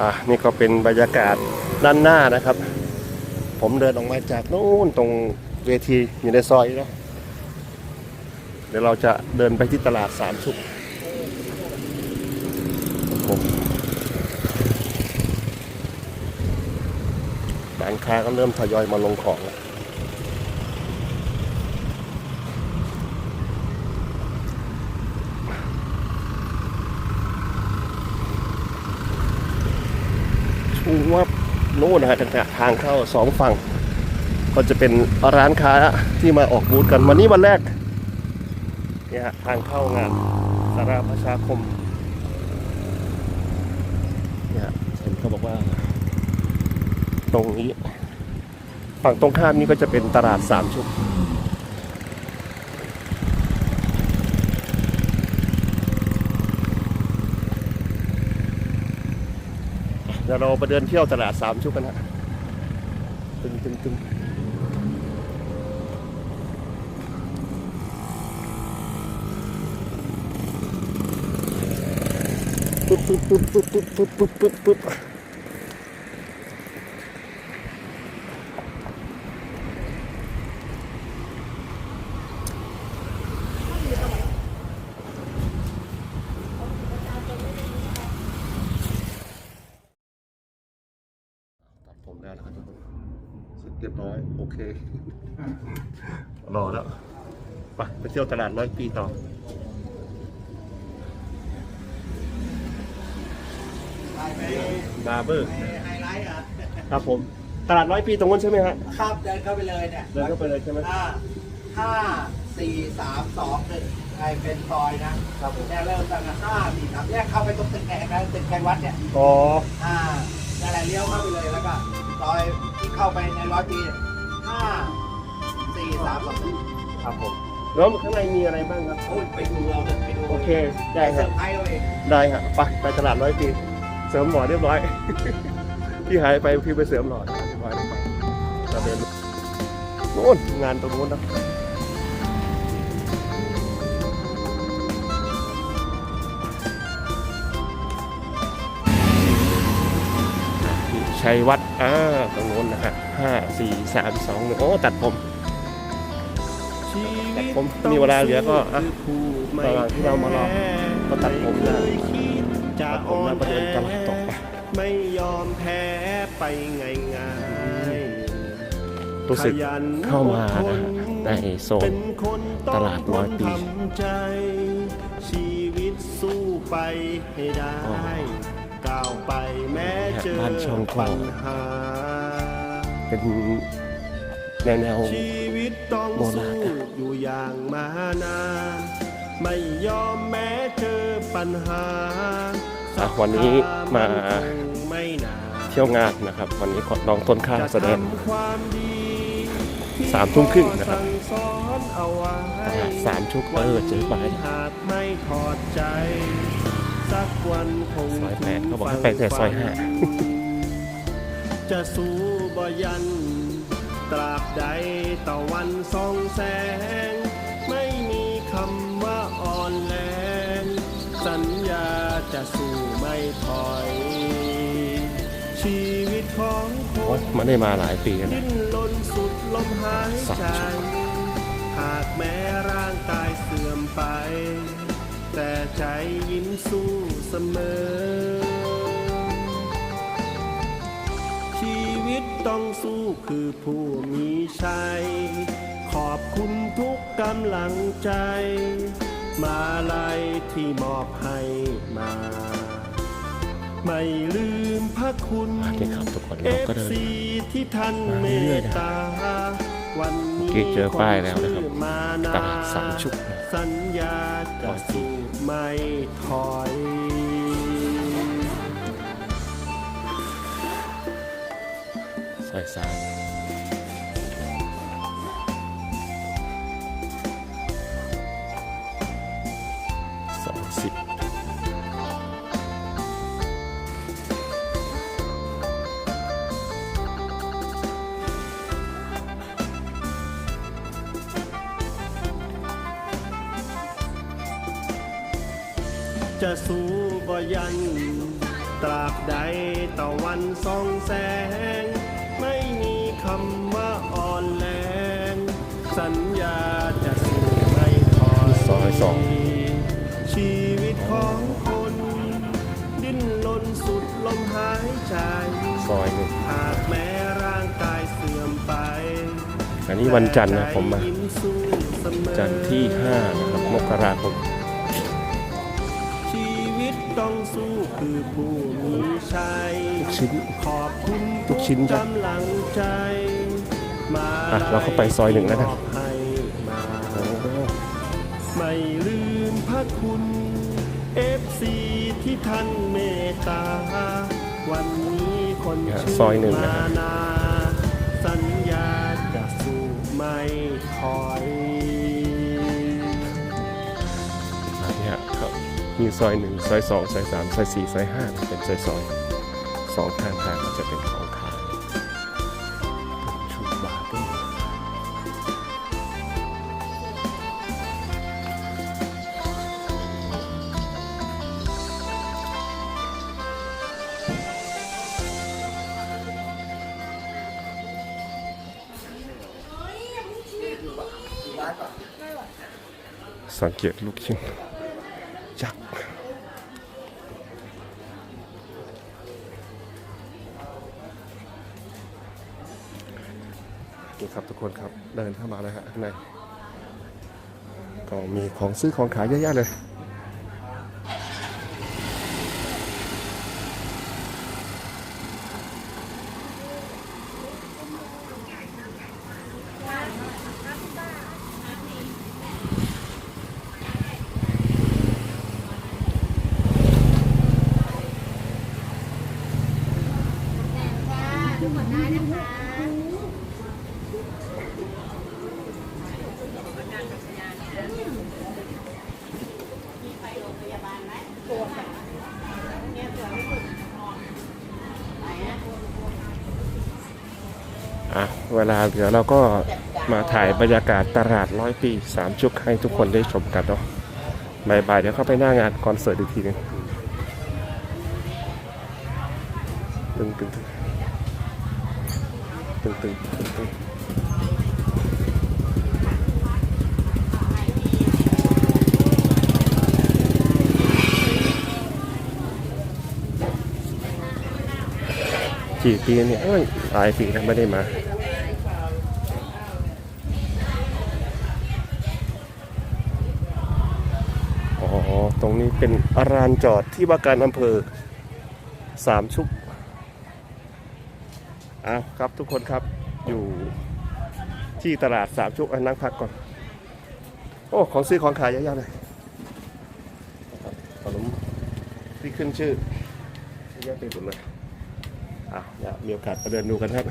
อะนี่ก็เป็นบรรยากาศด้านหน้านะครับ ผมเดินออกมาจากนู้นตรงเวทีอยู่ในซอยเนาะเดี๋ยวเราจะเดินไปที่ตลาดสามชุกร้านค้าก็เริ่มทยอยมาลงของแล้ว ว่านู่นนะฮะทางทางเข้าสองฝั่ง ก็จะเป็นร้านค้าที่มาออกบูธกันวันนี้วันแรกเนี่ยฮะทางเข้างานสาราประชาคมเนี่ยฮะเห็นเขาบอกว่า ตรงนี้ ฝั่งตรงข้ามนี้ก็จะเป็นตลาดสามชุก เดี๋ยวเราไปเดินเที่ยวตลาดสามชุกกันฮะตึงตึงตึงปุ๊บปุ๊บปุ๊บปุ๊บปุ๊บปุ๊บปุ๊บปุ๊บปุ๊บตัดผมแล้วนะครับทุกคนเสร็จเรีย บร้อย โอเค รอแล้วไปไปเที่ยวตลาดร้อยปีต่อบาร์เบอร์ไฮไลท์เหรอครับผม ตลาดร้อยปีตรงนู้นใช่ไหมฮะ ครับเดินเข้าไปเลยเนี่ยเดินเข้าไปเลยใช่ไหมห้าห้าสี่สามสองหนึ่งไอเป็นซอยนะครับผมเนี่ยเริ่มตั้งแต่ห้าสี่สามแยกเข้าไปตรงตึกแดงนะตึกแกงวัดเนี่ยอ๋ออ่านั่นแหละเลี้ยวเข้าไปเลยแล้วก็ซอยที่ เข้าไปในร้อยปีเนี่ยห้าสี่สามสองหนึ่งครับผมแล้วข้างในมีอะไรบ้างครับ โอ้ยไปดูเราเลยไปดูโอเค ได้ไปเซคอรับ ร์ไพรส์เราเองได้ครับไปไปตลาดร้อยปี เสริมหล่อเรียบร้อย พี่หายไปพี่ไปเสริมหล่อเรียบร้อยแล้วไปเราเดินโน่นงานตรงนู้นนะชัยวัดอ่า ห้าสี่สามสองหนึ่งโอ้ตัดผมตัดผมมีเวลาเหลือก็อะระหว่างที่เรามารอก็ตัดผมนะตัดผมแล้วก็เดินตลาดต่อไปไม่ยอมแพ้ไปง่ายง่ายรู้สึกเข้ามานะฮะในโซนเป็นคนตลาดร้อยปีทำใจชีวิตสู้ไปให้ได้อ๋อก้าวไปแม้เจอบ้านช่องคลปัองญหา เป็นแนวแนวชีวิตต้องโบราสู้ณนะอยู่อย่างมานานไม่ยอมแม้เจอปัญหาอะวันนี้มาไม่นานเที่ยวงานนะครับ วันนี้ขอน้องต้นข้าวแสดงจะทำความดีที่สามทุ่มครึ่งนะครับพ่อสั่งสอนเอาไว้ตลาดสามชุกเออเจอไปหากไม่ถอดใจสักวันคงซอยแปดเขาบอกให้ไปแต่ซอยห้าจะสู้บ่ ยัน ตราบใดตะวันส่องแสง ไม่มีคำว่าอ่อนแรงสัญญาจะสู้ไม่ถอย ชีวิตของคโอ้นไมันได้มาหลายปีแล้วดิ้นะนรนสุดลมหายสาใจมชั่วโมง หากแม้ร่างกายเสื่อมไป แต่ใจยิ้มสู้เสมอ ตต้องสู้คือผู้มีชัย ขอบคุณทุกกำลังใจ มาลัยที่มอบให้มา ไม่ลืมพระคุณโอเคครับทุกคนเอเราฟก็เดินซีที่ท่านมาเมเรื่อยตๆนะตาวันนี้เมื่อกี้เจอป้ายแล้วนะครับชื่อมานาตลาดสามชุกนะสัญญาจะสู้ไม่ถอย ซอยสามสองสิบจะสู้บ่ยัน ตราบใดตะวันส่องแสง สัญญาจะสู้ไม่ถอยซอยสอง ชีวิตของคน ดิ้นรนสุดลมหายใจ ซอยหนึ่งหากแม้ร่างกายเสื่อมไปอันนี้วันจันทร์นะผมมา แต่ใจยิ้สู้เสมอ จันทร์ที่ 5 นะครับ มกราคม ชีวิตต้องสู้คือผู้มีชัย ลูกชิ้นขอบคุณลูกชิ้นจ้ะ กำลังใจมา อะเราเข้าไปซอยหนึ่งแล้วนะมอบให้มาโอ้โหไม่ลืมพระคุณเอฟซีที่ท่านเมตตา วันนี้คนเนี่ยชื่ซอยหนึ่งนะมานาสัญญาจะสู้ไม่ถอยเนี้ยครับมีซอยหนึ่งซอยสองซอยสามซอยสี่ซอยห้าเป็นซอยซอยสองข้างทางจะเป็นของ สังเกตลูกชิ้นยักษ์นี่ครับทุกคนครับเดินเข้ามาแล้วฮะข้างในก็มีของซื้อของขายเยอะแยะเลย อะเวลาเหลือเราก็มาถ่ายบรรยากาศตลาดร้อยปีสามชุกให้ทุกคนได้ชมกันเนาะบ่ายๆเดี๋ยวเข้าไปหน้างานคอนเสิร์ตอีกทีหนึงตึงตึงตึงตึงตึงตึง กี่ปีเนี่ยเอ้ยหลายปีแล้วไม่ได้มาอ๋อตรงนี้เป็นอาลานจอดที่ว่าการอำเภอสามชุกอ้าวครับทุกคนครับอยู่ที่ตลาดสามชุกนั่งพักก่อน โอ้ ของซื้อของขายเยอะแยะเลยขนมที่ขึ้นชื่อเยอะไปหมดเลย อะเดี๋ยวมีโอกาสมาเดินดูกันครับ